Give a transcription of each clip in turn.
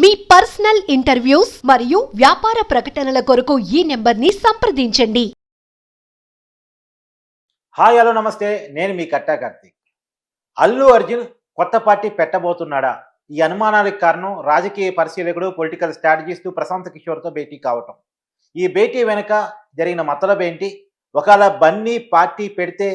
మీ personal interviews మరియు వ్యాపార ప్రకటనల కొరకు ఈ నెంబర్ని సంప్రదించండి. హాయ్ హలో నమస్తే. నేను మీ కట్టా కార్తీక్. అల్లు అర్జున్ కొత్త పార్టీ పెట్టబోతున్నాడా? ఈ అనుమానాలకు కారణం రాజకీయ పరిశీలకుడు పొలిటికల్ స్ట్రాటజిస్ట్ ప్రశాంత్ కిషోర్తో భేటీ కావటం. ఈ భేటీ వెనుక జరిగిన మతలబు ఏంటి? ఒకవేళ బన్నీ పార్టీ పెడితే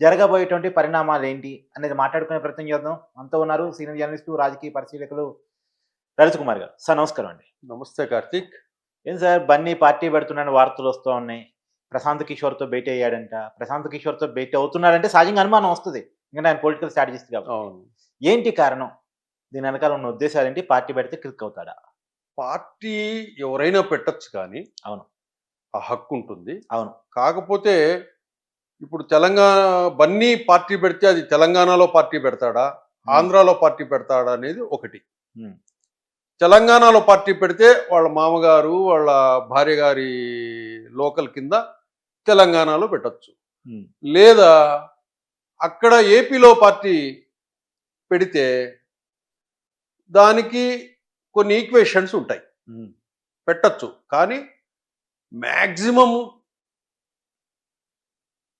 జరగబోయేటువంటి పరిణామాలు ఏంటి? అనేది మాట్లాడుకునే ప్రయత్నం చేద్దాం. అంతా ఉన్నారు సీనియర్ జర్నలిస్టు రాజకీయ పరిశీలకులు లలిత్ కుమార్ గారు. సార్ నమస్కారం అండి. నమస్తే కార్తీక్. ఏం సార్ బన్నీ పార్టీ పెడుతున్నాడని వార్తలు వస్తూ ఉన్నాయి. ప్రశాంత్ కిషోర్తో భేటీ అయ్యాడంట. ప్రశాంత్ కిషోర్తో భేటీ అవుతున్నాడంటే సహజంగా అనుమానం వస్తుంది. ఎందుకంటే ఆయన పొలిటికల్ స్ట్రాటజిస్ట్ కాబట్టి. అవును. ఏంటి కారణం? దీని వెనకాల ఉన్న ఉద్దేశాలు ఏంటి? పార్టీ పెడితే క్లిక్ అవుతాడా? పార్టీ ఎవరైనా పెట్టొచ్చు కానీ అవును. ఆ హక్కు ఉంటుంది. అవును. కాకపోతే ఇప్పుడు తెలంగాణ బన్నీ పార్టీ పెడితే అది తెలంగాణలో పార్టీ పెడతాడా? ఆంధ్రాలో పార్టీ పెడతాడా అనేది ఒకటి. తెలంగాణలో పార్టీ పెడితే వాళ్ళ మామగారు వాళ్ళ భార్య గారి లోకల్ కింద తెలంగాణలో పెట్టొచ్చు. లేదా అక్కడ ఏపీలో పార్టీ పెడితే దానికి కొన్ని ఈక్వేషన్స్ ఉంటాయి. పెట్టచ్చు. కానీ మ్యాక్సిమం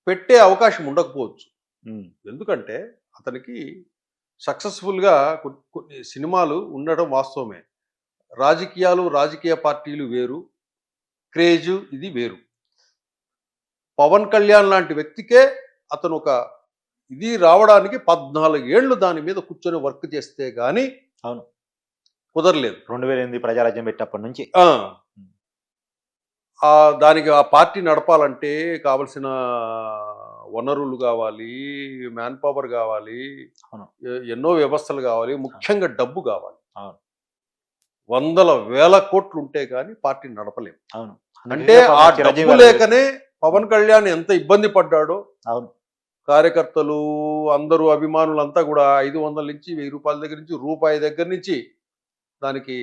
పెట్టే అవకాశం ఉండకపోవచ్చు. ఎందుకంటే అతనికి సక్సెస్ఫుల్గా కొన్ని కొన్ని సినిమాలు ఉండడం వాస్తవమే. రాజకీయాలు రాజకీయ పార్టీలు వేరు క్రేజు ఇది వేరు. పవన్ కళ్యాణ్ లాంటి వ్యక్తికే అతను ఒక ఇది రావడానికి పద్నాలుగు ఏళ్ళు దాని మీద కూర్చొని వర్క్ చేస్తే గాని అవును. కుదరలేదు. రెండు వేల ఎనిమిది ప్రజారాజ్యం పెట్టినప్పటి నుంచి. దానికి ఆ పార్టీ నడపాలంటే కావలసిన వనరులు కావాలి మ్యాన్ పవర్ కావాలి ఎన్నో వ్యవస్థలు కావాలి ముఖ్యంగా డబ్బు కావాలి. అవును. వందల వేల కోట్లు ఉంటే కానీ పార్టీ నడపలేం. అవును. అంటే ఆ డబ్బు లేకనే పవన్ కళ్యాణ్ ఎంత ఇబ్బంది పడ్డాడో అవును. కార్యకర్తలు అందరూ అభిమానులంతా కూడా ఐదు వందల నుంచి వెయ్యి రూపాయల దగ్గర నుంచి రూపాయి దగ్గర నుంచి దానికి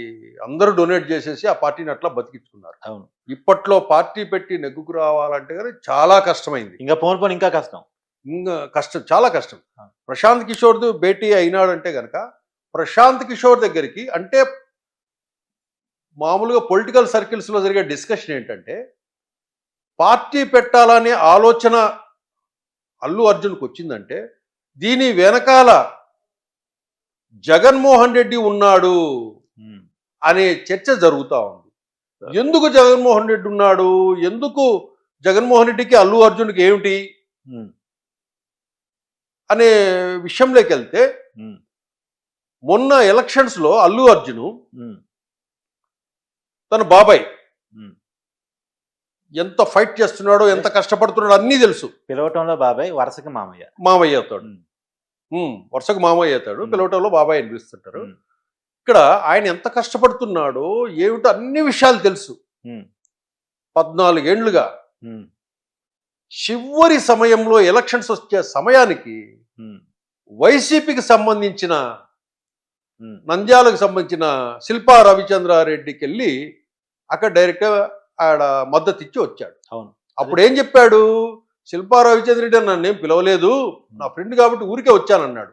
అందరూ డొనేట్ చేసేసి ఆ పార్టీని అట్లా బతికించుకున్నారు. అవును. ఇప్పట్లో పార్టీ పెట్టి నెగ్గుకు రావాలంటే కానీ చాలా కష్టమైంది. ఇంకా పోను పోను ఇంకా కష్టం. ఇంకా కష్టం చాలా కష్టం. ప్రశాంత్ కిషోర్ భేటీ అయినాడంటే గనక ప్రశాంత్ కిషోర్ దగ్గరికి అంటే మామూలుగా పొలిటికల్ సర్కిల్స్లో జరిగే డిస్కషన్ ఏంటంటే పార్టీ పెట్టాలనే ఆలోచన అల్లు అర్జున్కి వచ్చిందంటే దీని వెనకాల జగన్మోహన్ రెడ్డి ఉన్నాడు అనే చర్చ జరుగుతూ ఉంది. ఎందుకు జగన్మోహన్ రెడ్డి ఉన్నాడు? ఎందుకు జగన్మోహన్ రెడ్డికి అల్లు అర్జున్కి ఏమిటి? అనే విషయంలోకి వెళ్తే మొన్న ఎలక్షన్స్లో అల్లు అర్జున్ తన బాబాయ్. ఎంత ఫైట్ చేస్తున్నాడో ఎంత కష్టపడుతున్నాడో అన్నీ తెలుసు. పిలవటంలో బాబాయ్ వరుసకి మామయ్య. మామయ్య అవుతాడు. వరుసగా మామయ్య అవుతాడు. పిలవటంలో బాబాయ్ అనిపిస్తుంటారు. ఇక్కడ ఆయన ఎంత కష్టపడుతున్నాడో ఏమిటో అన్ని విషయాలు తెలుసు. పద్నాలుగేండ్లుగా చివరి సమయంలో ఎలక్షన్స్ వచ్చే సమయానికి వైసీపీకి సంబంధించిన నంద్యాలకు సంబంధించిన శిల్పా రవిచంద్రారెడ్డికి వెళ్ళి అక్కడ డైరెక్ట్ ఆడ మద్దతు ఇచ్చి వచ్చాడు. అవును. అప్పుడు ఏం చెప్పాడు? శిల్పా రవిచంద్రెడ్డి నన్ను ఏం పిలవలేదు. నా ఫ్రెండ్ కాబట్టి ఊరికే వచ్చానన్నాడు.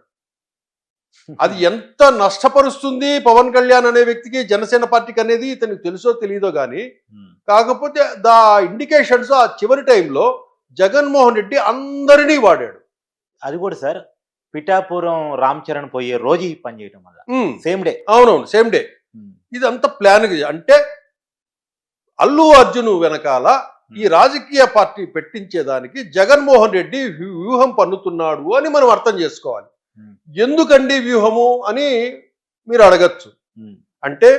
అది ఎంత నష్టపరుస్తుంది పవన్ కళ్యాణ్ అనే వ్యక్తికి జనసేన పార్టీకి అనేది ఇతనికి తెలుసో తెలియదో కానీ కాకపోతే దా ఇండికేషన్స్ ఆ చివరి టైంలో జగన్మోహన్ రెడ్డి అందరినీ వాడాడు. అది కూడా సార్ పిఠాపురం రామ్ చరణ్ పోయే రోజు ఈ పని చేయటం వల్ల. Same day. అవునవును సేమ్ డే. ఇదంతా ప్లాన్ అంటే అల్లు అర్జున్ వెనకాల ఈ రాజకీయ పార్టీ పెట్టించేదానికి జగన్మోహన్ రెడ్డి వ్యూహ- పన్నుతున్నాడు అని మనం అర్థం చేసుకోవాలి. ఎందుకండి వ్యూహము అని మీరు అడగచ్చు. అంటే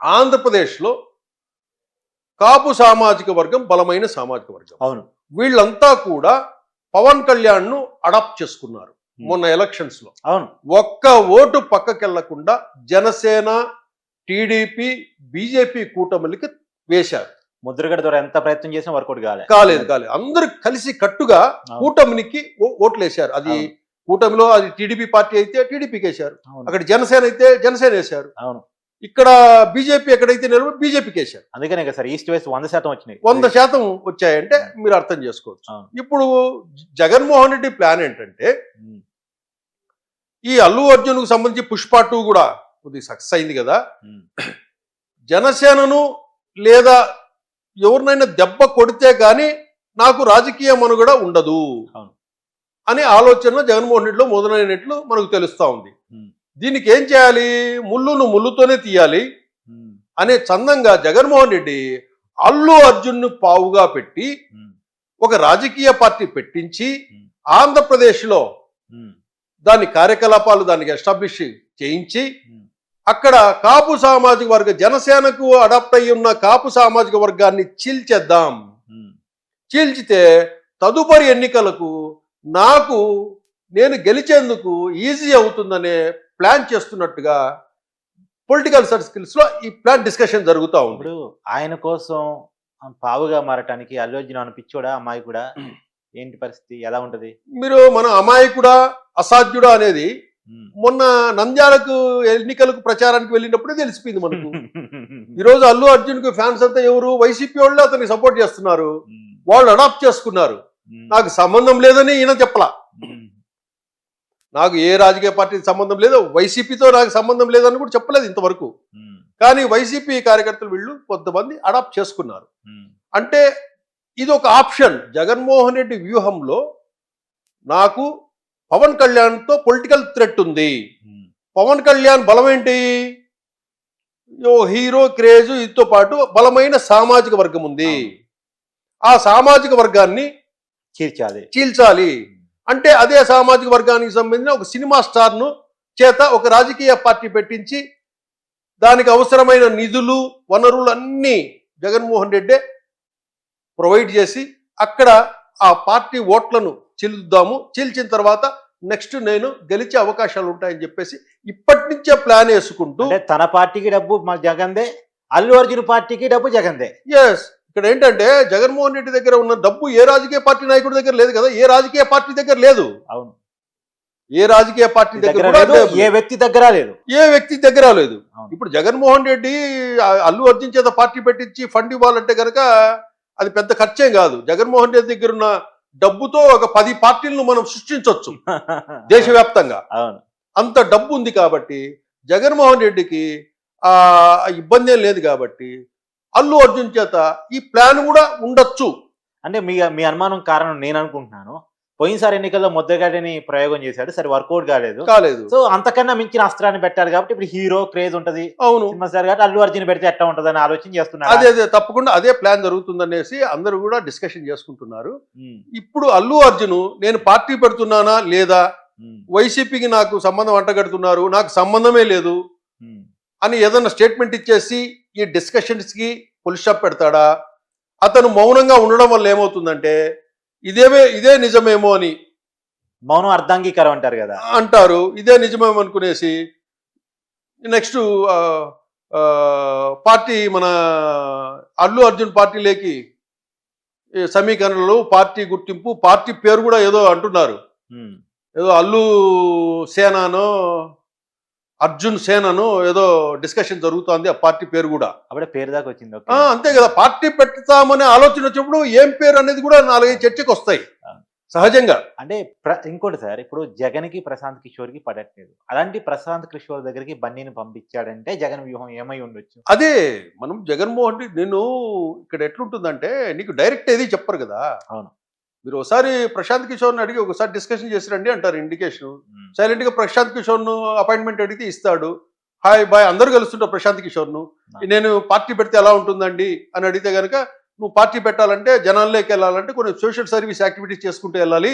ఆంధ్రప్రదేశ్లో కాపు సామాజిక వర్గం బలమైన సామాజిక వర్గం. అవును. వీళ్ళంతా కూడా పవన్ కళ్యాణ్ను అడాప్ట్ చేసుకున్నారు మొన్న ఎలక్షన్స్లో అవును. ఒక్క ఓటు పక్కకెళ్ళకుండా జనసేన టీడీపీ బీజేపీ కూటమిలకి వేశారు. ముద్రగడ ద్వారా ఎంత ప్రయత్నం చేసినా వర్కౌట్ కాలే. కాలేదు కాలేదు. అందరు కలిసి కట్టుగా. కూటమినికి ఓట్లు వేశారు అది. కూటమిలో అది టీడీపీ పార్టీ అయితే టీడీపీకి వేశారు. అక్కడ జనసేన అయితే జనసేన వేశారు. అవును. ఇక్కడ బీజేపీ ఎక్కడైతే నిలబడి బీజేపీకి వేశారు. అందుకనే కదా సార్ ఈస్ట్ వెస్ట్ వంద శాతం వచ్చినాయి. వంద శాతం వచ్చాయంటే మీరు అర్థం చేసుకోవచ్చు. ఇప్పుడు జగన్మోహన్ రెడ్డి ప్లాన్ ఏంటంటే ఈ అల్లు అర్జున్కు సంబంధించి పుష్ప టూ కూడా కొద్దిగా సక్సెస్ అయింది కదా. జనసేనను లేదా ఎవరినైనా దెబ్బ కొడితే కానీ నాకు రాజకీయ మనుగడ ఉండదు. అనే ఆలోచన జగన్మోహన్ రెడ్డిలో మొదలైనట్లు మనకు తెలుస్తా ఉంది. దీనికి ఏం చేయాలి? ముళ్ళును ముళ్ళుతోనే తీయాలి. అనే చందంగా జగన్మోహన్ రెడ్డి అల్లు అర్జున్ను పావుగా పెట్టి ఒక రాజకీయ పార్టీ పెట్టించి. ఆంధ్రప్రదేశ్లో దాని కార్యకలాపాలు దానికి ఎస్టాబ్లిష్ చేయించి. అక్కడ కాపు సామాజిక వర్గ జనసేనకు అడాప్ట్ అయి ఉన్న కాపు సామాజిక వర్గాన్ని చీల్చేద్దాం. చీల్చితే తదుపరి ఎన్నికలకు నాకు నేను గెలిచేందుకు ఈజీ అవుతుందనే ప్లాన్ చేస్తున్నట్టుగా పొలిటికల్ సర్కిల్స్లో ఈ ప్లాన్ డిస్కషన్ జరుగుతూ ఉంది. ఇప్పుడు ఆయన కోసం పావుగా మారటానికి అల్లు అర్జున్ అని పిచ్చోడా అమ్మాయి కూడా ఏంటి పరిస్థితి? ఎలా ఉంటది? మీరు మన అమాయకుడా అసాధ్యుడా అనేది. మొన్న నంద్యాలకు ఎన్నికలకు ప్రచారానికి వెళ్ళినప్పుడే తెలిసిపోయింది మనకు. ఈ రోజు అల్లు అర్జున్కు ఫ్యాన్స్ అంతా ఎవరు? వైసీపీ వాళ్ళు అతనికి సపోర్ట్ చేస్తున్నారు. వాళ్ళు అడాప్ట్ చేసుకున్నారు. నాకు సంబంధం లేదని ఈయన చెప్పలా. నాకు ఏ రాజకీయ పార్టీకి సంబంధం లేదు వైసీపీతో నాకు సంబంధం లేదని కూడా చెప్పలేదు ఇంతవరకు. కానీ వైసీపీ కార్యకర్తలు వీళ్ళు కొంతమంది అడాప్ట్ చేసుకున్నారు. అంటే ఇది ఒక ఆప్షన్. జగన్మోహన్ రెడ్డి వ్యూహంలో నాకు పవన్ కళ్యాణ్తో పొలిటికల్ థ్రెట్ ఉంది. ఉమ్, పవన్ కళ్యాణ్ బలం ఏంటి? ఓ హీరో క్రేజ్ ఇదితో పాటు బలమైన సామాజిక వర్గం ఉంది. ఆ సామాజిక వర్గాన్ని చీల్చాలి. చీల్చాలి. అంటే అదే సామాజిక వర్గానికి సంబంధించిన ఒక సినిమా స్టార్ను చేత ఒక రాజకీయ పార్టీ పెట్టించి దానికి అవసరమైన నిధులు వనరులు అన్నీ జగన్మోహన్ రెడ్డే ప్రొవైడ్ చేసి అక్కడ ఆ పార్టీ ఓట్లను చీల్చుద్దాము చీల్చిన తర్వాత నెక్స్ట్ నేను గెలిచే అవకాశాలు ఉంటాయని చెప్పేసి ఇప్పటి నుంచే ప్లాన్ వేసుకుంటూ తన పార్టీకి డబ్బు జగందే అల్లు అర్జున్ పార్టీకి డబ్బు జగందే. ఎస్ ఇక్కడ ఏంటంటే జగన్మోహన్ రెడ్డి దగ్గర ఉన్న డబ్బు ఏ రాజకీయ పార్టీ నాయకుడి దగ్గర లేదు కదా? ఏ రాజకీయ పార్టీ దగ్గర లేదు. అవును. ఏ రాజకీయ పార్టీ దగ్గర. ఏ వ్యక్తి దగ్గర లేదు. ఏ వ్యక్తి దగ్గర లేదు. ఇప్పుడు జగన్మోహన్ రెడ్డి అల్లు అర్జున్ చేత పార్టీ పెట్టించి ఫండ్ ఇవ్వాలంటే కనుక అది పెద్ద ఖర్చేం కాదు. జగన్మోహన్ రెడ్డి దగ్గర ఉన్న డబ్బుతో ఒక పది పార్టీలను మనం సృష్టించవచ్చు దేశవ్యాప్తంగా. అంత డబ్బు ఉంది కాబట్టి జగన్మోహన్ రెడ్డికి ఆ ఇబ్బంది ఏం లేదు కాబట్టి అల్లు అర్జున్ చేత ఈ ప్లాన్ కూడా ఉండొచ్చు. అంటే మీ మీ అనుమానం కారణం నేను అనుకుంటున్నాను. పోయినసారి ఎన్నికల్లో ముద్దగడ్డని ప్రయోగం చేశాడు. సరే వర్కౌట్ కాలేదు. కాలేదు. సో అంతకన్నా మించిన అస్త్రాన్ని పెట్టారు కాబట్టి ఇప్పుడు హీరో క్రేజ్ ఉంటది. అవును. స్టార్ కాబట్టి అల్లు అర్జున్ పెడితే ఎట్లా ఉంటది అని ఆలోచన అదే చేస్తున్నారు? అదే తప్పకుండా అదే ప్లాన్ జరుగుతుందనేసి అందరూ కూడా డిస్కషన్ చేసుకుంటున్నారు. ఇప్పుడు అల్లు అర్జున్ నేను పార్టీ పెడుతున్నానా లేదా? వైసీపీకి నాకు సంబంధం అంటగడుతున్నారు. నాకు సంబంధమే లేదు. అని ఏదన్నా స్టేట్మెంట్ ఇచ్చేసి ఈ డిస్కషన్స్కి పుల్ స్టాప్ పెడతాడా? అతను మౌనంగా ఉండడం వల్ల ఏమవుతుందంటే ఇదేమే ఇదే నిజమేమో అని మౌనం అర్ధాంగీకరం అంటారు కదా. అంటారు. ఇదే నిజమేమో అనుకునేసి నెక్స్ట్ పార్టీ మన అల్లు అర్జున్ పార్టీలోకి సమీకరణలు పార్టీ గుర్తింపు పార్టీ పేరు కూడా ఏదో అంటున్నారు. ఏదో అల్లు సేనానో అర్జున్ సేనను ఏదో డిస్కషన్ జరుగుతోంది ఆ పార్టీ పేరు కూడా. అప్పుడే పేరు దాకా వచ్చింది అంతే కదా పార్టీ పెడతామనే ఆలోచన వచ్చినప్పుడు ఏం పేరు అనేది కూడా నాలుగైదు చర్చకు వస్తాయి సహజంగా. అంటే ఇంకోటి సార్ ఇప్పుడు జగన్కి ప్రశాంత్ కిషోర్కి పడట్లేదు. అలాంటి ప్రశాంత్ కిషోర్ దగ్గరికి బన్నీని పంపించాడంటే జగన్ వ్యూహం ఏమై ఉండొచ్చు? అదే మనం జగన్మోహన్ రెడ్డి నేను ఇక్కడ ఎట్లుంటుందంటే నీకు డైరెక్ట్ ఏది చెప్పరు కదా. అవును. మీరు ఒకసారి ప్రశాంత్ కిషోర్ని అడిగి ఒకసారి డిస్కషన్ చేసిరండి అంటారు ఇండికేషన్ ఉమ్, సైలెంట్గా ప్రశాంత్ కిషోర్ను అపాయింట్మెంట్ అడిగితే ఇస్తాడు. హాయ్ బాయ్ అందరూ కలుస్తుంటారు ప్రశాంత్ కిషోర్ను. నేను పార్టీ పెడితే ఎలా ఉంటుందండి అని అడిగితే కనుక నువ్వు పార్టీ పెట్టాలంటే జనాల్లోకి వెళ్ళాలంటే కొన్ని సోషల్ సర్వీస్ యాక్టివిటీస్ చేసుకుంటూ వెళ్ళాలి.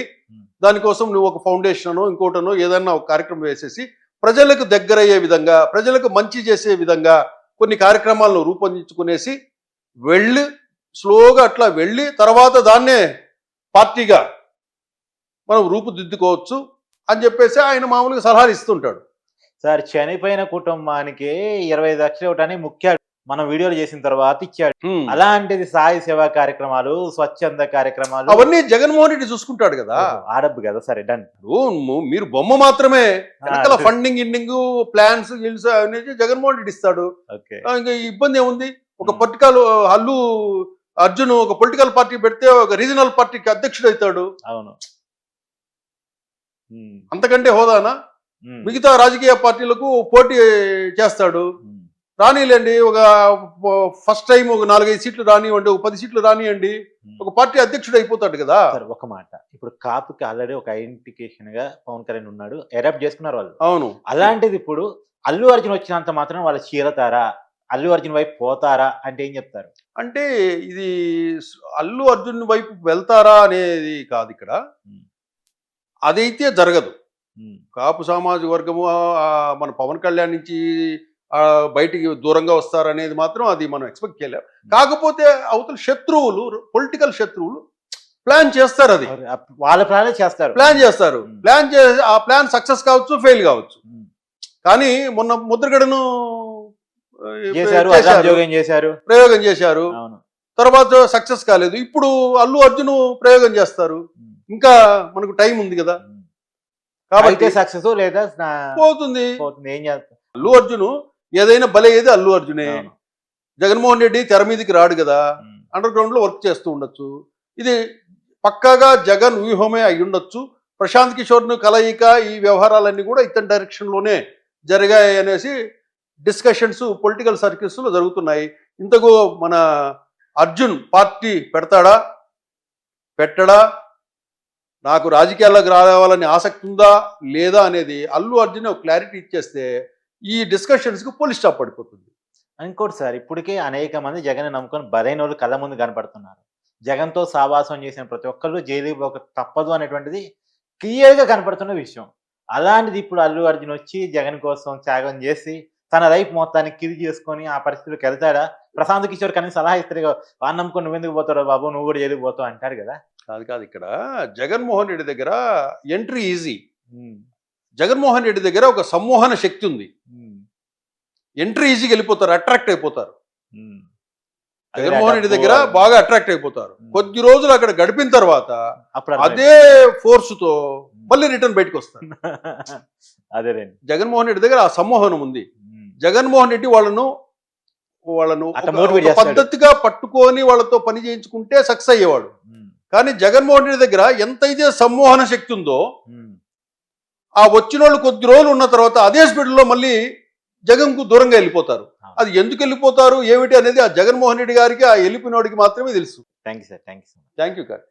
దానికోసం నువ్వు ఒక ఫౌండేషనో ఇంకోటనో ఏదన్నా ఒక కార్యక్రమం వేసేసి ప్రజలకు దగ్గరయ్యే విధంగా ప్రజలకు మంచి చేసే విధంగా కొన్ని కార్యక్రమాలను రూపొందించుకునేసి వెళ్ళి. స్లోగా అట్లా వెళ్ళి. తర్వాత దాన్నే పార్టీగా మనం రూపుదిద్దుకోవచ్చు అని చెప్పేసి ఆయన మామూలుగా సలహాలు ఇస్తుంటాడు. సార్ చనిపోయిన కుటుంబానికి ఇరవై లక్షలు ఇవ్వటానికి ముఖ్య మనం వీడియోలు చేసిన తర్వాత ఇచ్చాడు. అలాంటిది సాయి సేవా కార్యక్రమాలు స్వచ్ఛంద కార్యక్రమాలు. అవన్నీ జగన్మోహన్ రెడ్డి చూసుకుంటాడు కదా. ఓహో, ఆ డబ్బు కదా సరే డన్. మీరు బొమ్మ మాత్రమే వెనకాల ఫండింగ్ ఇండింగ్ ప్లాన్స్ గిల్స్ అనేది జగన్మోహన్ రెడ్డి ఇస్తాడు. ఇంకా ఇబ్బంది ఏముంది? ఒక. పొలిటికల్ అల్లు అర్జున్ ఒక పొలిటికల్ పార్టీ పెడితే ఒక రీజనల్ పార్టీకి అధ్యక్షుడు అవుతాడు అవును అంతకంటే హోదానా? మిగతా రాజకీయ పార్టీలకు పోటీ చేస్తాడు. రానిలేండి ఒక ఫస్ట్ టైం ఒక నాలుగైదు సీట్లు రానివ్వండి ఒక పది సీట్లు ఉమ్. ఒక పార్టీ అధ్యక్షుడు అయిపోతాడు కదా. సార్ ఒక మాట. ఇప్పుడు కాపుకి ఆల్రెడీ ఒక ఐడెంటిఫికేషన్గా పవన్ కళ్యాణ్ ఉన్నాడు. ఎరప్ట్ చేసుకున్నారు వాళ్ళు. అవును. అలాంటిది ఇప్పుడు అల్లు అర్జున్ వచ్చినంత మాత్రం వాళ్ళు చీరతారా అల్లు అర్జున్ వైపు పోతారా? అంటే ఏం చెప్తారు? అంటే ఇది అల్లు అర్జున్ వైపు వెళ్తారా అనేది కాదు ఇక్కడ. అదైతే జరగదు. కాపు సామాజిక వర్గము మన పవన్ కళ్యాణ్ నుంచి బయటికి దూరంగా వస్తారనేది మాత్రం అది మనం ఎక్స్పెక్ట్ చేయలేం. కాకపోతే అవతల శత్రువులు పొలిటికల్ శత్రువులు ప్లాన్ చేస్తారు అది. వాళ్ళ ప్లానే చేస్తారు. ప్లాన్ చేస్తారు. ప్లాన్ చే ఆ ప్లాన్ సక్సెస్ కావచ్చు ఫెయిల్ కావచ్చు. కానీ మొన్న ముద్రగడను చేశారు చేశారు. ప్రయోగం చేశారు. తర్వాత సక్సెస్ కాలేదు. ఇప్పుడు అల్లు అర్జున్ ప్రయోగం చేస్తారు. ఇంకా మనకు టైం ఉంది కదా. కాబట్టి సక్సెస్ లేదా పోతుంది. పోతుంది. ఏం చేస్తారు అల్లు అర్జున్ ఏదైనా బలే ఏది అల్లు అర్జునే. జగన్మోహన్ రెడ్డి తెర మీదకి రాడు కదా. అండర్ గ్రౌండ్లో వర్క్ చేస్తూ ఉండొచ్చు. ఇది పక్కాగా జగన్ వ్యూహమే అయి ఉండొచ్చు. ప్రశాంత్ కిషోర్ను కలయిక ఈ వ్యవహారాలన్నీ కూడా ఇతని డైరెక్షన్లోనే జరిగాయి అనేసి డిస్కషన్స్ పొలిటికల్ సర్కిల్స్లో జరుగుతున్నాయి. ఇంతకు మన అర్జున్ పార్టీ పెడతాడా? పెట్టడా? నాకు రాజకీయాల్లోకి రావాలని ఆసక్తి ఉందా? లేదా అనేది అల్లు అర్జున్ క్లారిటీ ఇచ్చేస్తే ఈ డిస్కషన్స్కి పోలీస్ స్టాప్ పడిపోతుంది. ఇంకోటి సార్ ఇప్పటికే అనేక మంది జగన్ నమ్ముకొని బలైన వాళ్ళు కళ్ళ ముందు కనపడుతున్నారు. జగన్తో సావాసం చేసిన ప్రతి ఒక్కళ్ళు జైలుకి ఒక తప్పదు అనేటువంటిది క్లియర్గా కనపడుతున్న విషయం. అలాంటిది ఇప్పుడు అల్లు అర్జున్ వచ్చి జగన్ కోసం త్యాగం చేసి తన లైఫ్ మొత్తాన్ని కిల్ చేసుకొని ఆ పరిస్థితిలోకి వెళ్తాడా? ప్రశాంత్ కిషోర్ కనీసం సలహా ఇస్తారు వాడిని నమ్ముకొని నువ్వు ఎందుకు పోతాడు బాబు? నువ్వు కూడా జైలుకి పోతావు అంటారు కదా. కాదు కాదు ఇక్కడ జగన్మోహన్ రెడ్డి దగ్గర ఎంట్రీ ఈజీ జగన్మోహన్ రెడ్డి దగ్గర ఒక సమ్మోహన శక్తి ఉంది. ఎంట్రీ ఈజీగా వెళ్ళిపోతారు అట్రాక్ట్ అయిపోతారు. అదే జగన్మోహన్ రెడ్డి దగ్గర బాగా అట్రాక్ట్ అయిపోతారు. కొద్ది రోజులు అక్కడ గడిపిన తర్వాత. అదే ఫోర్స్తో మళ్ళీ రిటర్న్ బయటకు వస్తారు. అదేలేండి జగన్మోహన్ రెడ్డి దగ్గర ఆ సమ్మోహనం ఉంది. జగన్మోహన్ రెడ్డి వాళ్ళను వాళ్ళను. పద్ధతిగా పట్టుకొని వాళ్ళతో పని చేయించుకుంటే సక్సెస్ అయ్యేవాడు. కానీ జగన్మోహన్ రెడ్డి దగ్గర ఎంతైతే సమ్మోహన శక్తి ఉందో. ఆ వచ్చిన వాళ్ళు కొద్ది రోజులు ఉన్న తర్వాత అదే స్పీడ్లో మళ్ళీ జగన్కు దూరంగా వెళ్ళిపోతారు. అది ఎందుకు వెళ్ళిపోతారు ఏమిటి అనేది ఆ జగన్మోహన్ రెడ్డి గారికి ఆ వెళ్ళిపోయినోడికి మాత్రమే తెలుసు. Thank you sir thank you thank you car